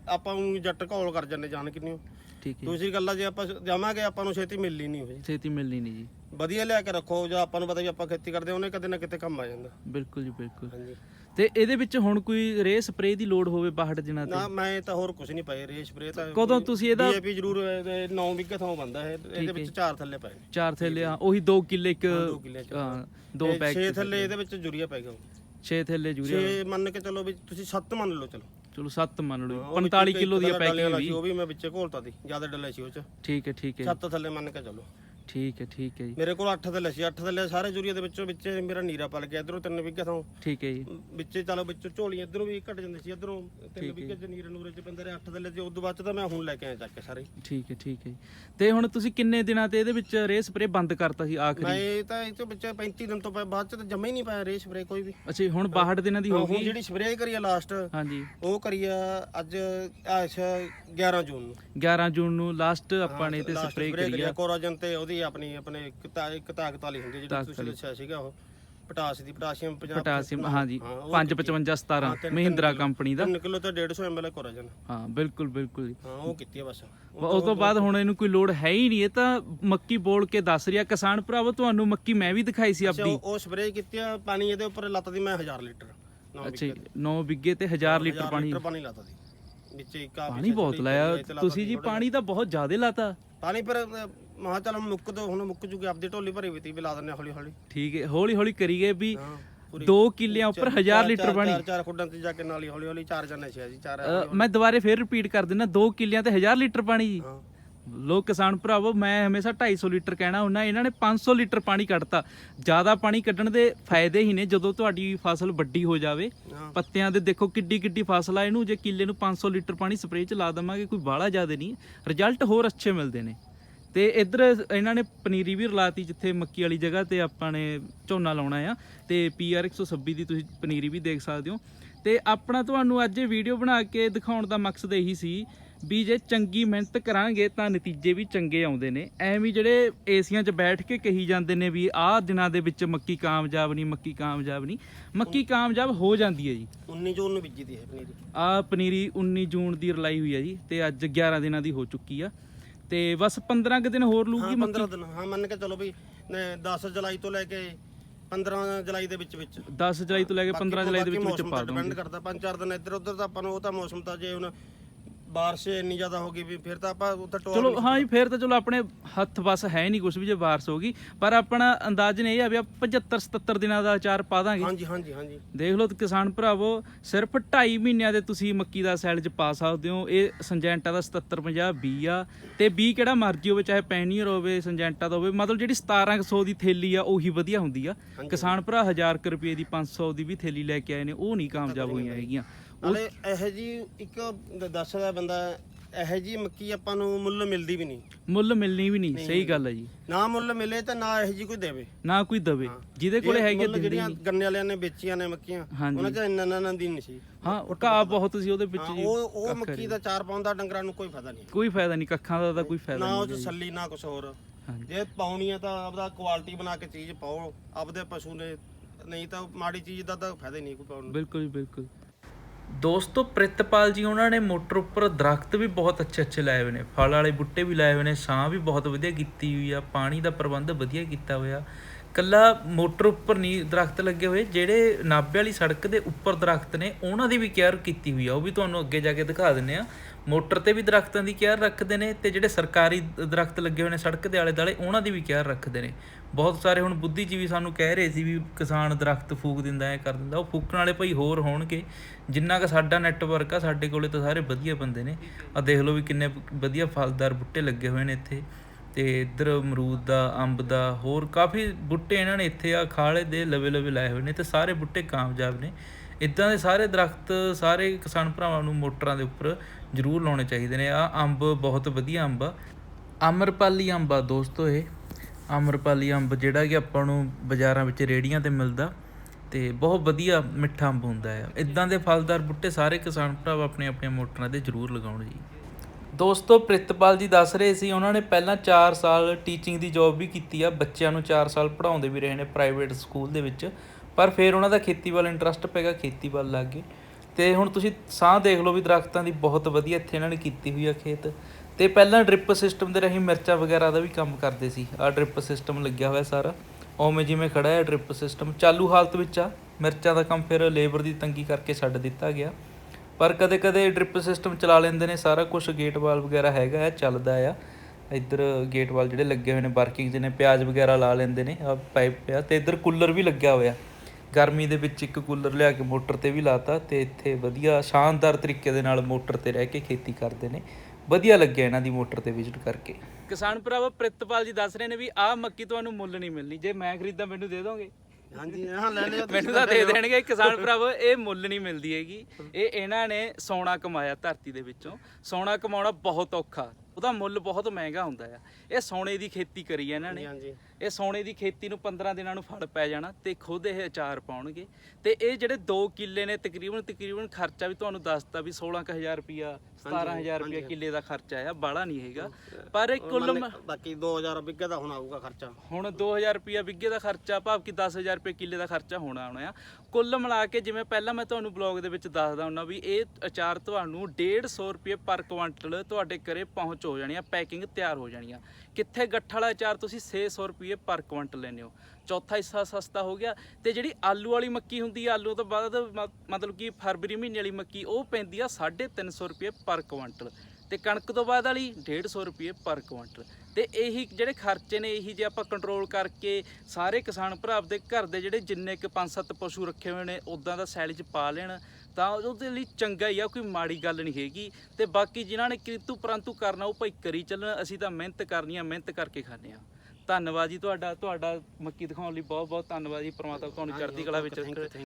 ਆਪਾਂ ਨੂੰ ਜੱਟ ਘੋਲ ਕਰ ਜਾਂਦੇ ਜਾਣ ਕਿੰਨੀ ਠੀਕ ਹੈ। ਦੂਸਰੀ ਗੱਲ ਆ ਜੇ ਆਪਾਂ ਜਾਵਾਂਗੇ ਆਪਾਂ ਨੂੰ ਛੇਤੀ ਮਿਲਣੀ ਨਹੀਂ ਹੋਈ। ਛੇਤੀ ਮਿਲਣੀ ਨਹੀਂ ਜੀ। ਵਧੀਆ ਲਿਆ ਕੇ ਰੱਖੋ ਜਾਂ ਆਪਾਂ ਨੂੰ ਪਤਾ ਵੀ ਆਪਾਂ ਖੇਤੀ ਕਰਦੇ ਹਾਂ, ਉਹਨੇ ਕਦੇ ਨਾ ਕਿਤੇ ਕੰਮ ਆ ਜਾਂਦਾ। ਬਿਲਕੁਲ ਜੀ ਬਿਲਕੁਲ। ਹਾਂਜੀ। ਤੇ ਇਹਦੇ ਵਿੱਚ ਹੁਣ ਕੋਈ ਰੇ ਸਪਰੇ ਦੀ ਲੋੜ ਹੋਵੇ 62 ਦਿਨਾਂ ਤੇ? ਨਾ ਮੈਂ ਤਾਂ ਹੋਰ ਕੁਝ ਨਹੀਂ ਪਾਏ ਰੇ ਸਪਰੇ ਤਾਂ ਕਦੋਂ ਤੁਸੀਂ ਇਹਦਾ ਡੀਏਪੀ ਜ਼ਰੂਰ 9 ਵਿਗੇ ਥਾਂ ਬੰਦਾ ਹੈ ਇਹਦੇ ਵਿੱਚ ਚਾਰ ਥੱਲੇ ਪਏ ਨੇ। ਚਾਰ ਥੈਲੇ ਆ ਉਹੀ 2 ਕਿੱਲੇ ਇੱਕ ਦੋ ਕਿੱਲੇ ਚ ਹਾਂ ਦੋ ਪੈਕ 6 ਥੱਲੇ ਇਹਦੇ ਵਿੱਚ ਯੂਰੀਆ ਪੈ ਗਿਆ। 6 ਥੈਲੇ ਜੂਰੀਆ। 6 ਮੰਨ ਕੇ ਚੱਲੋ ਵੀ ਤੁਸੀਂ 7 ਮੰਨ ਲਓ ਚਲੋ। ਚਲੋ 7 ਮੰਨ ਲਓ ਉਹ ਵਿੱਚ 45 ਇੱਕ ਕਿਲੋ ਦੀ ਪੈਕਿੰਗ ਵੀ ਉਹ ਵੀ ਮੈਂ ਵਿੱਚੇ ਘੋਲਤਾ ਸੀ ਜ਼ਿਆਦਾ ਡੱਲੇ ਸੀ ਉਹ ਚ। ਠੀਕ ਹੈ ਠੀਕ ਹੈ ਸੱਤ ਥੱਲੇ ਮੰਨ ਕੇ ਚੱਲੋ। ਠੀਕ ਹੈ ਠੀਕ ਹੈ ਜੀ। ਮੇਰੇ ਕੋਲ 8 ਥੱਲੇ ਸੀ 8 ਥੱਲੇ ਸਾਰੇ ਯੂਰੀਆ ਦੇ ਵਿੱਚੋਂ ਵਿੱਚ ਮੇਰਾ ਨੀਰਾ ਪਲ ਗਿਆ ਇਧਰੋਂ 3 ਵਿਗੇ ਥਾਂ ਠੀਕ ਹੈ ਜੀ। ਵਿੱਚੇ ਚਲੋ ਵਿੱਚੋਂ ਝੋਲੀਆਂ ਇਧਰੋਂ ਵੀ ਘਟ ਜਾਂਦੇ ਸੀ ਇਧਰੋਂ 3 ਵਿਗੇ ਚ ਨੀਰੇ ਨੂਰੇ ਚ ਪੈਂਦੇ ਰਹੇ 8 ਥੱਲੇ ਤੇ ਉਦੋਂ ਬਾਅਦ ਤਾਂ ਮੈਂ ਹੁਣ ਲੈ ਕੇ ਆਇਆ ਚੱਕ ਕੇ ਸਾਰੇ। ਠੀਕ ਹੈ ਠੀਕ ਹੈ ਜੀ। ਤੇ ਹੁਣ ਤੁਸੀਂ ਕਿੰਨੇ ਦਿਨਾਂ ਤੇ ਇਹਦੇ ਵਿੱਚ ਰੇ ਸਪਰੇ ਬੰਦ ਕਰਤਾ ਸੀ ਆਖਰੀ? ਮੈਂ ਇਹ ਤਾਂ ਇਹ ਤੋਂ ਵਿੱਚ 35 ਦਿਨ ਤੋਂ ਬਾਅਦ ਚ ਤਾਂ ਜਮਾ ਹੀ ਨਹੀਂ ਪਾਇਆ ਰੇ ਸਪਰੇ ਕੋਈ ਵੀ। ਅੱਛਾ ਹੁਣ 62 ਦਿਨਾਂ ਦੀ ਹੋ ਹੁਣ ਗਈ। ਜਿਹੜੀ ਸਪਰੇ ਕਰੀ ਆ ਲਾਸਟ ਹਾਂਜੀ। ਉਹ ਕਰੀ ਆ ਅੱਜ ਅੱਛਾ 11 ਜੂਨ ਨੂੰ। 11 ਜੂਨ ਨੂੰ ਲਾਸਟ ਆਪਾਂ ਨੇ ਤੇ ਸਪਰੇ ਕਰੀ ਆ। ਕੋਰਾਜਨ ਤੇ ਉਹਦੀ ਆ ਆਪਣੀ ਆਪਣੇ ਇੱਕ ਤਾ- ਇੱਕ ਤਾਕਤ ਵਾਲੀ ਹੁੰਦੀ ਜਿਹੜੀ ਤੁਸੀਂ। ਦੱਸਿਆ ਸੀਗਾ ਉਹ। ਪਟਾਸ ਦੀ ਪਟਾਸ਼ੀਅਮ 50 ਪੋਟਾਸੀਅਮ ਹਾਂਜੀ। ਹਾਂ, ਉਹ 555 17 ਹਾਂ, ਤਿੰਨ- ਮਹਿੰਦਰਾ ਤਿੰਨ ਕੰਪਨੀ ਦਾ। 3 ਕਿਲੋ ਤੇ 150 ml ਕੋਰਾਜਨ ਹਾਂ ਬਿਲਕੁਲ ਬਿਲਕੁਲ ਜੀ। ਹਾਂ ਉਹ ਕੀਤੀ ਆ ਬਸ। ਉਸ ਤੋਂ ਬਾਅਦ ਹੁਣ ਇਹਨੂੰ ਕੋਈ ਲੋੜ ਹੈ ਹੀ ਨਹੀਂ। ਇਹ ਤਾਂ ਮੱਕੀ ਬੋਲ ਕੇ ਦੱਸ ਰਿਹਾ ਕਿਸਾਨ ਭਰਾਵੋ ਤੁਹਾਨੂੰ ਮੱਕੀ ਮੈਂ ਵੀ ਦਿਖਾਈ ਸੀ ਆਪਦੀ। ਉਹ- ਸਪਰੇਅ ਕੀਤੀ ਆ ਪਾਣੀ ਇਹਦੇ ਉੱਪਰ ਲੱਤ ਦੀ ਮੈਂ 1000 ਲੀਟਰ। ਨੌ ਅੱਛਾ ਵਿਕਟ। 9 ਬਿੱਗੇ ਤੇ 1000 ਲੀਟਰ ਪਾਣੀ। ਲੀਟਰ ਪਾਣੀ ਲਾਤਾ ਸੀ ਵਿੱਚ ਇੱਕ ਆ ਪਾਣੀ ਪਿੱਛੇ ਬਹੁਤ ਲਾਇਆ। ਤੁਸੀਂ ਜੀ ਪਾਣੀ ਤਾਂ ਬਹੁਤ ਜ਼ਿਆਦਾ ਲਾਤਾ। ਪਾਣੀ ਪਰ ਮਹਾ ਚੱਲ ਮੁੱਕ ਦੋ ਹੁਣ ਮੁੱਕ ਜੂਗੀ ਆਪਦੀ ਢੋਲੀ ਭਰੀ ਤੀ ਵੀ ਲਾ ਦਿੰਦੇ ਹੌਲੀ ਹੌਲੀ ਠੀਕ ਹੈ ਹੌਲੀ ਹੌਲੀ ਕਰੀ ਗਏ ਵੀ ਹਾਂ ਪੂਰੀ 2 ਕਿੱਲਿਆਂ ਉੱਪਰ 1000 ਲੀਟਰ ਪਾਣੀ। ਚਾਰ ਚਾਰ ਖੁੱਡਾਂ ਤੇ ਜਾ ਕੇ ਨਾਲ ਹੀ ਹੌਲੀ ਹੌਲੀ ਚਾਰ ਜਣੇ ਸੀ ਜੀ ਚਾਰ ਅ, ਮੈਂ ਦੁਬਾਰੇ ਫੇਰ ਰਿਪੀਟ ਕਰ ਦਿੰਦਾ 2 ਕਿੱਲਿਆਂ ਤੇ 1000 ਲੀਟਰ ਪਾਣੀ ਜੀ। ਹਾਂ। ਲੋਕ ਕਿਸਾਨ ਭਰਾਵੋ ਮੈਂ ਹਮੇਸ਼ਾ 250 ਲੀਟਰ ਕਹਿਣਾ ਹੁੰਦਾ ਇਹਨਾਂ ਨੇ 500 ਲੀਟਰ ਪਾਣੀ ਕੱਢਤਾ। ਜ਼ਿਆਦਾ ਪਾਣੀ ਕੱਢਣ ਦੇ ਫਾਇਦੇ ਹੀ ਨੇ ਜਦੋਂ ਤੁਹਾਡੀ ਫਸਲ ਵੱਡੀ ਹੋ ਜਾਵੇ ਹਾਂ। ਪੱਤਿਆਂ ਦੇ ਦੇਖੋ ਕਿੱਡੀ ਕਿੱਡੀ ਫਸਲ ਆ ਇਹਨੂੰ ਜੇ ਕਿੱਲੇ ਨੂੰ 500 ਲੀਟਰ ਪਾਣੀ ਸਪਰੇਅ ਚ ਲਾ ਦਵਾਂਗੇ ਕੋਈ ਬਾਹਲਾ ਜ਼ਿਆਦਾ ਨਹੀਂ ਰਿਜ਼ਲਟ ਹੋਰ ਅੱਛੇ ਮਿਲਦੇ ਨੇ। ਤੇ ਇੱਧਰ ਇਹਨਾਂ ਨੇ ਪਨੀਰੀ ਵੀ ਰਲਾਤੀ ਜਿੱਥੇ ਮੱਕੀ ਵਾਲੀ ਜਗ੍ਹਾ ਤੇ ਆਪਾਂ ਨੇ ਝੋਨਾ ਲਾਉਣਾ ਆ ਤੇ ਪੀਆਰ 126 ਦੀ ਤੁਸੀਂ ਪਨੀਰੀ ਵੀ ਦੇਖ ਸਕਦੇ ਹੋ। ਤੇ ਆਪਣਾ ਤੁਹਾਨੂੰ ਅੱਜ ਇਹ ਵੀਡੀਓ ਬਣਾ ਕੇ ਦਿਖਾਉਣ ਦਾ ਮਕਸਦ ਇਹੀ ਸੀ ਵੀ ਜੇ ਚੰਗੀ ਮਿਹਨਤ ਕਰਾਂਗੇ ਤਾਂ ਨਤੀਜੇ ਵੀ ਚੰਗੇ ਆਉਂਦੇ ਨੇ। ਐਵੇਂ ਜਿਹੜੇ ਏਸੀਆਂ 'ਚ ਬੈਠ ਕੇ ਕਹੀ ਜਾਂਦੇ ਨੇ ਵੀ ਆਹ ਦਿਨਾਂ ਦੇ ਵਿੱਚ ਮੱਕੀ ਕਾਮਯਾਬ ਨਹੀਂ ਮੱਕੀ ਕਾਮਯਾਬ ਨਹੀਂ ਮੱਕੀ ਕਾਮਯਾਬ ਹੋ ਜਾਂਦੀ ਹੈ ਜੀ। 19 ਜੂਨ ਨੂੰ ਬੀਜੀ ਦੀ ਹੈ ਪਨੀਰੀ। ਆ ਪਨੀਰੀ 19 ਜੂਨ ਦੀ ਰਲਾਈ ਹੋਈ ਹੈ ਜੀ ਤੇ ਅੱਜ 11 ਦਿਨਾਂ ਦੀ ਹੋ ਚੁੱਕੀ ਆ। ਤੇ ਬਸ 15 ਕੁ ਦਿਨ ਹੋਰ ਹਾਂ ਲੂਗੀ 15 ਦਿਨ ਹਾਂ ਮੰਨ ਕੇ ਚਲੋ ਵੀ 10 ਜੁਲਾਈ ਤੋਂ ਲੈ ਕੇ 15 ਜੁਲਾਈ ਦੇ ਵਿੱਚ ਵਿੱਚ। 10 ਜੁਲਾਈ ਤੋਂ ਲੈ ਕੇ 15 ਜੁਲਾਈ ਦੇ ਵਿੱਚ ਵਿੱਚ ਪਾ ਡਿਪੈਂਡ ਦਾਂਗੇ ਕਰਦਾ ਪੰਜ ਚਾਰ ਦਿਨ ਇੱਧਰ ਉੱਧਰ ਤਾਂ ਆਪਾਂ ਨੂੰ ਉਹ ਤਾਂ ਮੌਸਮ ਤਾਂ ਜੇ ਹੁਣ ਬਾਰਿਸ਼ ਇੰਨੀ ਜ਼ਿਆਦਾ ਹੋ ਗਈ ਵੀ ਫਿਰ ਤਾਂ ਆਪਾਂ ਉੱਥੇ ਟੋਲ ਚਲੋ ਹਾਂ ਜੀ ਫੇਰ ਤਾਂ ਚਲੋ ਆਪਣੇ ਹੱਥ ਬਸ ਹੈ ਨਹੀਂ ਕੁਝ ਵੀ ਜੇ ਬਾਰਿਸ਼ ਹੋ ਗਈ। ਪਰ ਆਪਣਾ ਅੰਦਾਜ਼ਨ ਇਹ ਆ ਵੀ 75 77 ਦਿਨਾਂ ਦਾ ਅਚਾਰ ਪਾ ਦਾਂਗੇ। ਹਾਂਜੀ ਹਾਂਜੀ ਹਾਂਜੀ। ਦੇਖ ਲਓ ਕਿਸਾਨ ਭਰਾਵੋ ਸਿਰਫ 2.5 ਮਹੀਨਿਆਂ ਦੇ ਤੁਸੀਂ ਮੱਕੀ ਦਾ ਸੈਲ ਚ ਪਾ ਸਕਦੇ ਹੋ। ਇਹ ਸੰਜੈਂਟਾ ਦਾ 77 50 20 ਆ। ਤੇ 20 ਕਿਹੜਾ ਮਰਜ਼ੀ ਹੋਵੇ ਚਾਹੇ ਪੈਨੀਅਰ ਹੋਵੇ ਸੰਜੈਂਟਾ ਦਾ ਹੋਵੇ ਮਤਲਬ ਜਿਹੜੀ 1700 ਦੀ ਥੈਲੀ ਆ ਉਹੀ ਵਧੀਆ ਹੁੰਦੀ ਆ। ਕਿਸਾਨ ਭਰਾ 1000 ਕੁ ਰੁਪਏ ਦੀ 500 ਦੀ ਵੀ ਥੈਲੀ ਲੈ ਕੇ ਆਏ ਨੇ ਉਹ ਨਹੀਂ ਕਾਮਯਾਬ ਹੋਈਆਂ ਹੈਗੀਆਂ। ਨਾਲੇ ਇਹੋ ਜੀ ਇੱਕ ਦੱਸਦਾ ਬੰਦਾ ਇਹੋ ਜੀ ਮੱਕੀ ਆਪਾਂ ਨੂੰ ਮੁੱਲ ਮਿਲਦੀ ਵੀ ਨਹੀਂ। ਮੁੱਲ ਮਿਲਣੀ ਵੀ ਨਹੀਂ ਸਹੀ ਗੱਲ ਹੈ ਜੀ। ਨਾ ਮੁੱਲ ਮਿਲੇ ਤਾਂ ਨਾ ਇਹੋ ਜੀ ਕੋਈ ਦੇਵੇ। ਨਾ ਕੋਈ ਦਵੇ। ਜਿਹਦੇ ਕੋਲੇ ਹੈਗੇ ਮੁੱਲ ਦਿੰਦੇ ਜਿਹੜੀਆਂ ਨਹੀਂ। ਗੰਨੇ ਵਾਲਿਆਂ ਨੇ ਵੇਚੀਆਂ ਨੇ ਮੱਕੀਆਂ ਹਾਂਜੀ। ਉਹਨਾਂ 'ਚ ਇੰਨਾ ਨਾ ਦੀ ਨਹੀਂ ਸੀ। ਹਾਂ ਘਾਹ ਬਹੁਤ ਸੀ ਉਹਦੇ ਵਿੱਚ ਹਾਂ, ਜੀ ਉਹ ਉਹ ਮੱਕੀ ਦਾ ਚਾਰ ਪਾਉਂਦਾ ਡੰਗਰਾਂ ਨੂੰ ਕੋਈ ਫਾਇਦਾ ਨਹੀਂ। ਕੋਈ ਫਾਇਦਾ ਨਹੀਂ ਕੱਖਾਂ ਦਾ ਤਾਂ ਕੋਈ ਫਾਇਦਾ ਨਾ ਉਹ 'ਚ ਸੱਲੀ ਨਾ ਕੁਛ ਹੋਰ। ਹਾਂਜੀ। ਜੇ ਪਾਉਣੀ ਹੈ ਤਾਂ ਆਪਦਾ ਕੁਆਲਿਟੀ ਬਣਾ ਕੇ ਚੀਜ਼ ਪਾਓ ਆਪਦੇ ਪਸ਼ੂ ਨੇ ਨਹੀਂ ਤਾਂ ਮਾੜੀ ਚੀਜ਼ ਦਾ ਤਾਂ ਫਾਇਦਾ ਹੀ ਨਹੀਂ ਕੋਈ ਪਾਉਣ ਨੂੰ। ਬਿਲਕੁਲ ਬਿਲਕੁਲ। ਦੋਸਤੋ ਪ੍ਰਿਤਪਾਲ ਜੀ, ਉਹਨਾਂ ਨੇ ਮੋਟਰ ਉੱਪਰ ਦਰਖਤ ਵੀ ਬਹੁਤ ਅੱਛੇ ਅੱਛੇ ਲਾਏ ਹੋਏ ਨੇ। ਫਲ ਵਾਲੇ ਬੂਟੇ ਵੀ ਲਾਏ ਹੋਏ ਨੇ ਛਾਂ ਵੀ ਬਹੁਤ ਵਧੀਆ ਕੀਤੀ ਹੋਈ ਆ, ਪਾਣੀ ਦਾ ਪ੍ਰਬੰਧ ਵਧੀਆ ਕੀਤਾ ਹੋਇਆ। ਕੱਲਾ ਮੋਟਰ ਉੱਪਰ ਨਹੀਂ ਦਰਖਤ ਲੱਗੇ ਹੋਏ, ਜਿਹੜੇ ਨਾਭੇ ਵਾਲੀ ਸੜਕ ਦੇ ਉੱਪਰ ਦਰਖਤ ਨੇ, ਉਹਨਾਂ ਦੀ ਵੀ ਕੇਅਰ ਕੀਤੀ ਹੋਈ ਆ। ਉਹ ਵੀ ਤੁਹਾਨੂੰ ਅੱਗੇ ਜਾ ਕੇ ਦਿਖਾ ਦਿੰਨੇ ਆ। ਮੋਟਰ ਤੇ ਵੀ ਦਰਖਤਾਂ ਦੀ ਕੇਅਰ ਰੱਖਦੇ ਨੇ ਤੇ ਜਿਹੜੇ ਸਰਕਾਰੀ ਦਰਖਤ ਲੱਗੇ ਹੋਏ ਨੇ ਸੜਕ ਦੇ ਆਲੇ ਦਾਲੇ ਉਹਨਾਂ ਦੀ ਵੀ ਕੇਅਰ ਰੱਖਦੇ ਨੇ। ਬਹੁਤ ਸਾਰੇ ਹੁਣ ਬੁੱਧੀਜੀਵੀ ਸਾਨੂੰ ਕਹਿ ਰਹੇ ਸੀ ਵੀ ਕਿਸਾਨ ਦਰਖਤ ਫੂਕ ਦਿੰਦਾ, ਐ ਕਰ ਦਿੰਦਾ। ਉਹ ਫੂਕਣ ਵਾਲੇ ਭਾਈ ਹੋਰ ਹੋਣਗੇ। ਜਿੰਨਾ ਕਿ ਸਾਡਾ ਨੈਟਵਰਕ ਆ, ਸਾਡੇ ਕੋਲੇ ਤਾਂ ਸਾਰੇ ਵਧੀਆ ਬੰਦੇ ਨੇ। ਆ ਦੇਖ ਲਓ ਵੀ ਕਿੰਨੇ ਵਧੀਆ ਫਲਦਾਰ ਬੂਟੇ ਲੱਗੇ ਹੋਏ ਨੇ ਇੱਥੇ। ਤੇ ਇੱਧਰ ਅਮਰੂਦ ਦਾ, ਅੰਬ ਦਾ, ਹੋਰ ਕਾਫੀ ਬੂਟੇ ਇਹਨਾਂ ਨੇ ਇੱਥੇ ਆ, ਖਾਲੇ ਦੇ ਲਵੇ ਲਵੇ ਲਾਏ ਹੋਏ ਨੇ ਤੇ ਸਾਰੇ ਬੂਟੇ ਕਾਮਯਾਬ ਨੇ। ਇਦਾਂ ਦੇ ਸਾਰੇ ਦਰਖਤ ਸਾਰੇ ਕਿਸਾਨ ਭਰਾਵਾਂ ਨੂੰ ਮੋਟਰਾਂ ਦੇ ਉੱਪਰ ਜ਼ਰੂਰ ਲਾਉਣੇ ਚਾਹੀਦੇ ਨੇ। ਆ ਅੰਬ ਬਹੁਤ ਵਧੀਆ ਅੰਬ ਆ। ਅਮਰਪਾਲੀ ਅੰਬ ਆ ਦੋਸਤੋ ਇਹ। ਅਮਰਪਾਲੀ ਅੰਬ ਜਿਹੜਾ ਕਿ ਆਪਾਂ ਨੂੰ ਬਾਜ਼ਾਰਾਂ ਵਿੱਚ ਰੇੜੀਆਂ ਤੇ ਮਿਲਦਾ ਤੇ ਬਹੁਤ ਵਧੀਆ ਮਿੱਠਾ ਅੰਬ ਹੁੰਦਾ ਹੈ ਇਦਾਂ ਦੇ ਫਲਦਾਰ ਬੂਟੇ ਸਾਰੇ ਕਿਸਾਨ ਭਰਾ ਆਪਣੇ ਆਪਣੇ ਮੋਟਰਾਂ ਤੇ ਜ਼ਰੂਰ ਲਗਾਉਣ ਜੀ। ਦੋਸਤੋ ਪ੍ਰਿਤਪਾਲ ਜੀ ਦੱਸ ਰਹੇ ਸੀ, ਉਹਨਾਂ ਨੇ ਪਹਿਲਾਂ 4 ਸਾਲ ਟੀਚਿੰਗ ਦੀ ਜੌਬ ਵੀ ਕੀਤੀ ਆ। ਬੱਚਿਆਂ ਨੂੰ 4 ਸਾਲ ਪੜ੍ਹਾਉਂਦੇ ਵੀ ਰਹੇ ਨੇ ਪ੍ਰਾਈਵੇਟ ਸਕੂਲ ਦੇ ਵਿੱਚ। ਪਰ ਫਿਰ ਉਹਨਾਂ ਦਾ ਖੇਤੀ ਵੱਲ ਇੰਟਰਸਟ ਪੈ ਗਿਆ ਖੇਤੀ ਵੱਲ ਲੱਗ ਗਏ ਤੇ ਹੁਣ ਤੁਸੀਂ ਸਾਹ ਦੇਖ ਲਓ ਵੀ ਦਰਖਤਾਂ ਦੀ ਬਹੁਤ ਵਧੀਆ ਇੱਥੇ ਇਹਨਾਂ ਨੇ ਕੀਤੀ ਹੋਈ ਆ ਖੇਤ। ਤੇ ਪਹਿਲਾਂ ਡ੍ਰਿਪ ਸਿਸਟਮ ਦੇ ਰਾਹੀਂ ਮਿਰਚਾਂ ਵਗੈਰਾ ਦਾ ਵੀ ਕੰਮ ਕਰਦੇ ਸੀ। ਆ ਡ੍ਰਿਪ ਸਿਸਟਮ ਲੱਗਿਆ ਹੋਇਆ ਸਾਰਾ। ਉਵੇਂ ਜਿਵੇਂ ਖੜਾ ਹੈ ਡ੍ਰਿਪ ਸਿਸਟਮ। ਚਾਲੂ ਹਾਲਤ ਵਿੱਚ ਆ। ਮਿਰਚਾਂ ਦਾ ਕੰਮ ਫਿਰ ਲੇਬਰ ਦੀ ਤੰਗੀ ਕਰਕੇ ਛੱਡ ਦਿੱਤਾ ਗਿਆ। ਪਰ ਕਦੇ-ਕਦੇ ਡ੍ਰਿਪ ਸਿਸਟਮ ਚਲਾ ਲੈਂਦੇ ਨੇ ਸਾਰਾ ਕੁਝ ਗੇਟ ਵਾਲ ਵਗੈਰਾ ਹੈਗਾ ਹੈ, ਚੱਲਦਾ ਆ। ਇੱਧਰ ਗੇਟ ਵਾਲ ਜਿਹੜੇ ਲੱਗੇ ਹੋਏ ਨੇ, ਵਰਕਿੰਗ ਨੇ ਪਿਆਜ਼ ਵਗੈਰਾ ਲਾ ਲੈਂਦੇ ਨੇ ਆ ਪਾਈਪ ਪਿਆ। ਤੇ ਇੱਧਰ ਕੂਲਰ ਵੀ ਲੱਗਿਆ ਹੋਇਆ। ਗਰਮੀ ਦੇ ਵਿੱਚ ਇੱਕ ਕੂਲਰ ਲਿਆ ਕੇ ਮੋਟਰ ਤੇ ਵੀ ਲਾਤਾ ਤੇ ਇੱਥੇ ਵਧੀਆ ਸ਼ਾਨਦਾਰ ਤਰੀਕੇ ਦੇ ਨਾਲ ਮੋਟਰ ਤੇ ਰਹਿ ਕੇ ਖੇਤੀ ਕਰਦੇ ਨੇ। ਵਧੀਆ ਲੱਗਿਆ ਇਹਨਾਂ ਦੀ ਮੋਟਰ ਤੇ ਵਿਜ਼ਿਟ ਕਰਕੇ। ਕਿਸਾਨ ਭਰਾਵਾ ਪ੍ਰਿਤਪਾਲ ਜੀ ਦੱਸ ਰਹੇ ਨੇ ਵੀ ਆਹ ਮੱਕੀ ਤੁਹਾਨੂੰ ਮੁੱਲ ਨਹੀਂ ਮਿਲਣੀ। ਜੇ ਮੈਂ ਖਰੀਦਾਂ ਮੈਨੂੰ ਦੇ ਦੋਗੇ? ਹਾਂਜੀ ਹਾਂ ਲੈ ਲਿਓ ਮੈਨੂੰ ਤਾਂ ਦੇ ਦੇਣਗੇ। ਕਿਸਾਨ ਭਰਾਵੋ ਇਹ ਮੁੱਲ ਨਹੀਂ ਮਿਲਦੀ ਹੈਗੀ। ਇਹ ਇਹਨਾਂ ਨੇ ਸੋਨਾ ਕਮਾਇਆ ਧਰਤੀ ਦੇ ਵਿੱਚੋਂ। ਸੋਨਾ ਕਮਾਉਣਾ ਬਹੁਤ ਔਖਾ। ਉਹਦਾ ਮੁੱਲ ਬਹੁਤ ਮਹਿੰਗਾ ਹੁੰਦਾ ਆ। ਇਹ ਸੋਨੇ ਦੀ ਖੇਤੀ ਕਰੀ ਆ ਇਹਨਾਂ ਨੇ। ਹਾਂਜੀ। ਇਹ ਸੋਨੇ ਦੀ ਖੇਤੀ ਨੂੰ 15 ਦਿਨਾਂ ਨੂੰ ਫਲ ਪੈ ਜਾਣਾ ਤੇ ਖੁਦ ਇਹ ਅਚਾਰ ਪਾਉਣਗੇ। ਤੇ ਇਹ ਜਿਹੜੇ 2 ਕਿੱਲੇ ਨੇ ਤਕਰੀਬਨ ਤਕਰੀਬਨ ਖਰਚਾ ਵੀ ਤੁਹਾਨੂੰ ਦੱਸਤਾ ਵੀ 16000 ਰੁਪਿਆ 17000 ਰੁਪਿਆ ਕਿੱਲੇ ਦਾ ਖਰਚਾ ਆ ਬਾਹਲਾ ਨਹੀਂ ਹੈਗਾ। ਪਰ ਇਹ ਕੁੱਲ ਬਾਕੀ 2000 ਵਿੱਗੇ ਦਾ ਹੁਣ ਆਊਗਾ ਖਰਚਾ। ਹੁਣ 2000 ਰੁਪਿਆ ਵਿੱਗੇ ਦਾ ਖਰਚਾ ਭਾਵ ਕਿ 10000 ਰੁਪਏ ਕਿੱਲੇ ਦਾ ਖਰਚਾ ਹੋਣਾ ਆਉਣਾ ਆ। ਕੁੱਲ ਮਿਲਾ ਕੇ ਜਿਵੇਂ ਪਹਿਲਾਂ ਮੈਂ ਤੁਹਾਨੂੰ ਬਲੌਗ ਦੇ ਵਿੱਚ ਦੱਸਦਾ ਹੁੰਦਾ ਵੀ ਇਹ ਅਚਾਰ ਤੁਹਾਨੂੰ 150 ਰੁਪਏ ਪਰ ਕੁਆਂਟਲ ਤੁਹਾਡੇ ਘਰੇ ਪਹੁੰਚ ਹੋ ਜਾਣੀ ਆ ਪੈਕਿੰਗ ਤਿਆਰ ਹੋ ਜਾਣੀ ਆ। ਕਿੱਥੇ ਗੱਠ ਵਾਲਾ ਅਚਾਰ ਤੁਸੀਂ 600 ਰੁਪਏ ਪਰ ਕੁਆਂਟਲ ਲੈਂਦੇ ਹੋ? ਚੌਥਾ ਹਿੱਸਾ ਸਸਤਾ ਹੋ ਗਿਆ ਤੇ ਜਿਹੜੀ ਆਲੂ ਵਾਲੀ ਮੱਕੀ ਹੁੰਦੀ ਆ, ਆਲੂ ਤੋਂ ਬਾਅਦ ਮ- ਮਤਲਬ ਕਿ ਫਰਵਰੀ ਮਹੀਨੇ ਵਾਲੀ ਮੱਕੀ, ਉਹ ਪੈਂਦੀ ਆ 350 ਰੁਪਏ ਪਰ ਕੁਇੰਟਲ ਤੇ ਕਣਕ ਤੋਂ ਬਾਅਦ ਵਾਲੀ 150 ਰੁਪਏ ਪਰ ਕੁਇੰਟਲ ਤੇ ਇਹੀ ਜਿਹੜੇ ਖਰਚੇ ਨੇ, ਇਹੀ ਜੇ ਆਪਾਂ ਕੰਟਰੋਲ ਕਰਕੇ ਸਾਰੇ ਕਿਸਾਨ ਭਰਾ ਦੇ ਘਰ ਦੇ ਜਿਹੜੇ ਜਿੰਨੇ ਕੁ ਪੰਜ ਸੱਤ ਪਸ਼ੂ ਰੱਖੇ ਹੋਏ ਨੇ ਉਦਾਂ ਦਾ ਸੈਲ 'ਚ ਪਾ ਲੈਣ ਤਾਂ ਉਹਦੇ ਲਈ ਚੰਗਾ ਹੀ ਆ ਕੋਈ ਮਾੜੀ ਗੱਲ ਨਹੀਂ ਹੈਗੀ। ਤੇ ਬਾਕੀ ਜਿਨ੍ਹਾਂ ਨੇ ਕਿਰਤੂ ਪਰੰਤੂ ਕਰਨਾ ਉਹ ਭਾਈ ਕਰੀ ਚੱਲਣ ਅਸੀਂ ਤਾਂ ਮਿਹਨਤ ਕਰਨੀ ਆ ਮਿਹਨਤ ਕਰਕੇ ਖਾਂਦੇ ਆ। ਧੰਨਵਾਦ ਜੀ ਤੁਹਾਡਾ ਤੁਹਾਡਾ ਮੱਕੀ ਦਿਖਾਉਣ ਲਈ ਬਹੁਤ ਬਹੁਤ ਧੰਨਵਾਦ ਜੀ ਪ੍ਰਮਾਤਮਾ ਤੁਹਾਨੂੰ ਚੜ੍ਹਦੀ ਕਲਾ ਵਿੱਚ ਰੱਖੇ।